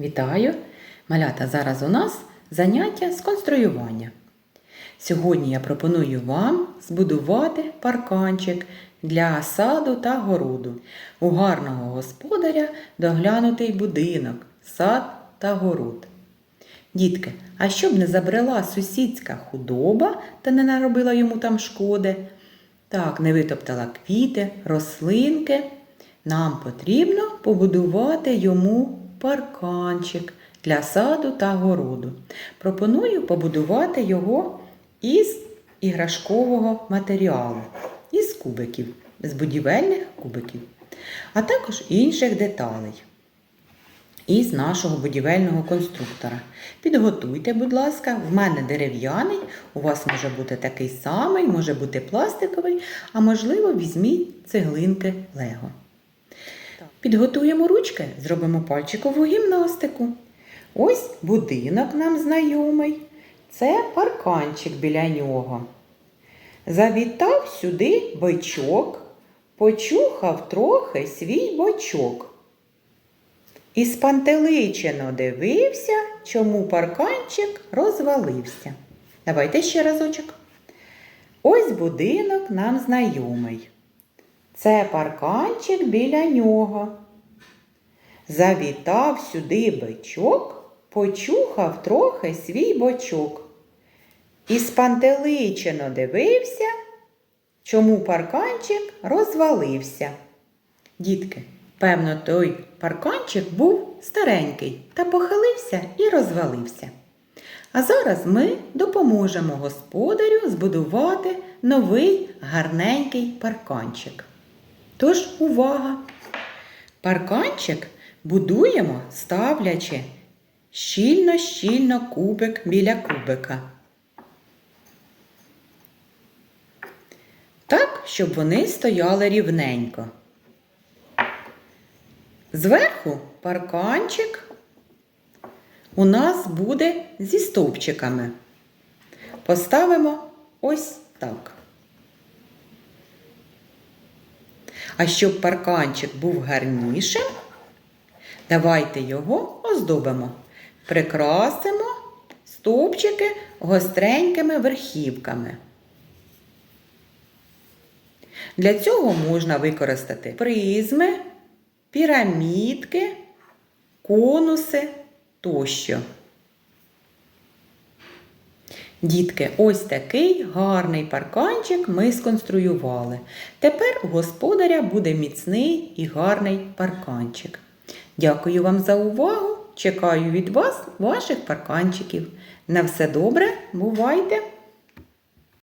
Вітаю! Малята, зараз у нас заняття з конструювання. Сьогодні я пропоную вам збудувати парканчик для саду та городу. У гарного господаря доглянутий будинок, сад та город. Дітки, а щоб не забрела сусідська худоба та не наробила йому там шкоди, так, не витоптала квіти, рослинки, нам потрібно побудувати йому парканчик для саду та городу. Пропоную побудувати його із іграшкового матеріалу, із кубиків, з будівельних кубиків, а також інших деталей із нашого будівельного конструктора. Підготуйте, будь ласка, в мене дерев'яний, у вас може бути такий самий, може бути пластиковий, а можливо, візьміть цеглинки Лего. Підготуємо ручки, зробимо пальчикову гімнастику. Ось будинок нам знайомий. Це парканчик біля нього. Завітав сюди бичок, почухав трохи свій бочок. І спантеличено дивився, чому парканчик розвалився. Давайте ще разочок. Ось будинок нам знайомий. Це парканчик біля нього. Завітав сюди бичок, почухав трохи свій бочок. І спантеличено дивився, чому парканчик розвалився. Дітки, певно, той парканчик був старенький та похилився і розвалився. А зараз ми допоможемо господарю збудувати новий гарненький парканчик. Тож, увага! Парканчик будуємо, ставлячи щільно-щільно кубик біля кубика. Так, щоб вони стояли рівненько. Зверху парканчик у нас буде зі стовпчиками. Поставимо ось так. А щоб парканчик був гарнішим, давайте його оздобимо. Прикрасимо стовпчики гостренькими верхівками. Для цього можна використати призми, пірамідки, конуси тощо. Дітки, ось такий гарний парканчик ми сконструювали. Тепер у господаря буде міцний і гарний парканчик. Дякую вам за увагу! Чекаю від вас ваших парканчиків. На все добре, бувайте!